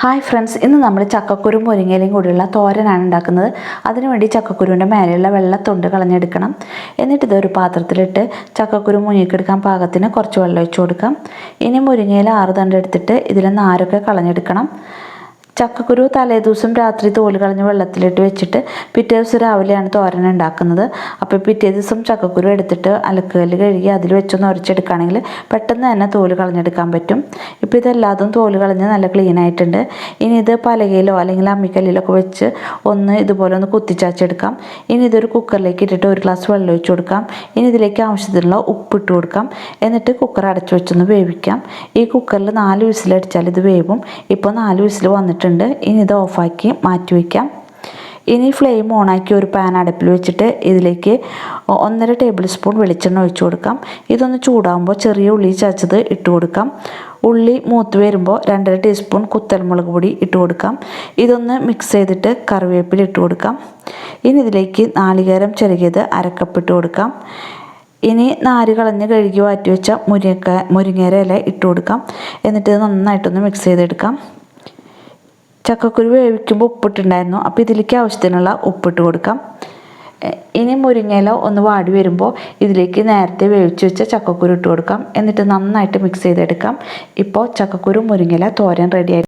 Hi friends ഇന്ന് നമ്മൾ ചക്കക്കുരു മുരിങ്ങയിലും കൂടിയുള്ള തോരനാണ് ഉണ്ടാക്കുന്നത്. അതിനുവേണ്ടി ചക്കക്കുരുവിന്റെ മേലെയുള്ള വെള്ളത്തൊണ്ട് കളഞ്ഞെടുക്കണം. എന്നിട്ട് ഇതൊരു പാത്രത്തിലിട്ട് ചക്കക്കുരു മുങ്ങിക്കെടുക്കാൻ പാകത്തിന് കുറച്ച് വെള്ളം ഒഴിച്ചു കൊടുക്കാം. ഇനി മുരിങ്ങയിൽ ആറ് തണ്ട് എടുത്തിട്ട് ഇതിലെ നാരൊക്കെ കളഞ്ഞെടുക്കണം. ചക്കക്കുരു തലേദിവസം രാത്രി തോൽ കളഞ്ഞ് വെള്ളത്തിലിട്ട് വെച്ചിട്ട് പിറ്റേ ദിവസം രാവിലെയാണ് തോരൻ ഉണ്ടാക്കുന്നത്. അപ്പോൾ പിറ്റേ ദിവസം ചക്കക്കുരു എടുത്തിട്ട് അലക്കുകല്ല് കഴുകി അതിൽ വെച്ചൊന്ന് ഉരച്ചെടുക്കുകയാണെങ്കിൽ പെട്ടെന്ന് തന്നെ തോൽ കളഞ്ഞെടുക്കാൻ പറ്റും. ഇപ്പോൾ ഇതെല്ലാതും തോൽ കളഞ്ഞ് നല്ല ക്ലീൻ ആയിട്ടുണ്ട്. ഇനി ഇത് പലകയിലോ അല്ലെങ്കിൽ അമ്മിക്കല്ലിലോ ഒക്കെ വെച്ച് ഒന്ന് ഇതുപോലെ ഒന്ന് കുത്തിച്ചാച്ചെടുക്കാം. ഇനി ഇതൊരു കുക്കറിലേക്ക് ഇട്ടിട്ട് ഒരു ഗ്ലാസ് വെള്ളം ഒഴിച്ച് കൊടുക്കാം. ഇനി ഇതിലേക്ക് ആവശ്യത്തിനുള്ള ഉപ്പ് ഇട്ട് കൊടുക്കാം. എന്നിട്ട് കുക്കർ അടച്ചു വെച്ചൊന്ന് വേവിക്കാം. ഈ കുക്കറിൽ നാല് വിസിലടിച്ചാൽ ഇത് വേവും. ഇപ്പോൾ നാല് വിസിൽ വന്നിട്ടുണ്ട്. ഇനി ഇത് ഓഫാക്കി മാറ്റി വയ്ക്കാം ഇനി ഫ്ലെയിം ഓണാക്കി ഒരു പാൻ അടുപ്പിൽ വെച്ചിട്ട് ഇതിലേക്ക് ഒന്നര ടേബിൾ സ്പൂൺ വെളിച്ചെണ്ണ ഒഴിച്ചു കൊടുക്കാം. ഇതൊന്ന് ചൂടാകുമ്പോൾ ചെറിയ ഉള്ളി ചതച്ചത് ഇട്ട് കൊടുക്കാം. ഉള്ളി മൂത്ത് വരുമ്പോൾ രണ്ടര ടീസ്പൂൺ കുത്തൽമുളക് പൊടി ഇട്ട് കൊടുക്കാം. ഇതൊന്ന് മിക്സ് ചെയ്തിട്ട് കറിവേപ്പില ഇട്ട് കൊടുക്കാം. ഇനി ഇതിലേക്ക് നാളികേരം ചെറുകിയത് അരക്കപ്പ് ഇട്ട് കൊടുക്കാം. ഇനി നാര് കളഞ്ഞ് കഴുകി മാറ്റി വെച്ച മുരിങ്ങ മുരിങ്ങേര ഇല ഇട്ട് കൊടുക്കാം. എന്നിട്ട് നന്നായിട്ടൊന്ന് മിക്സ് ചെയ്തെടുക്കാം. ചക്കക്കുരു വേവിക്കുമ്പോൾ ഉപ്പിട്ടുണ്ടായിരുന്നു. അപ്പോൾ ഇതിലേക്ക് ആവശ്യത്തിനുള്ള ഉപ്പിട്ട് കൊടുക്കാം. ഇനി മുരിങ്ങയില ഒന്ന് വാടി വരുമ്പോൾ ഇതിലേക്ക് നേരത്തെ വേവിച്ച് വെച്ച ചക്കക്കുരു ഇട്ട് കൊടുക്കാം. എന്നിട്ട് നന്നായിട്ട് മിക്സ് ചെയ്തെടുക്കാം. ഇപ്പോൾ ചക്കക്കുരു മുരിങ്ങയില തോരൻ റെഡിയായി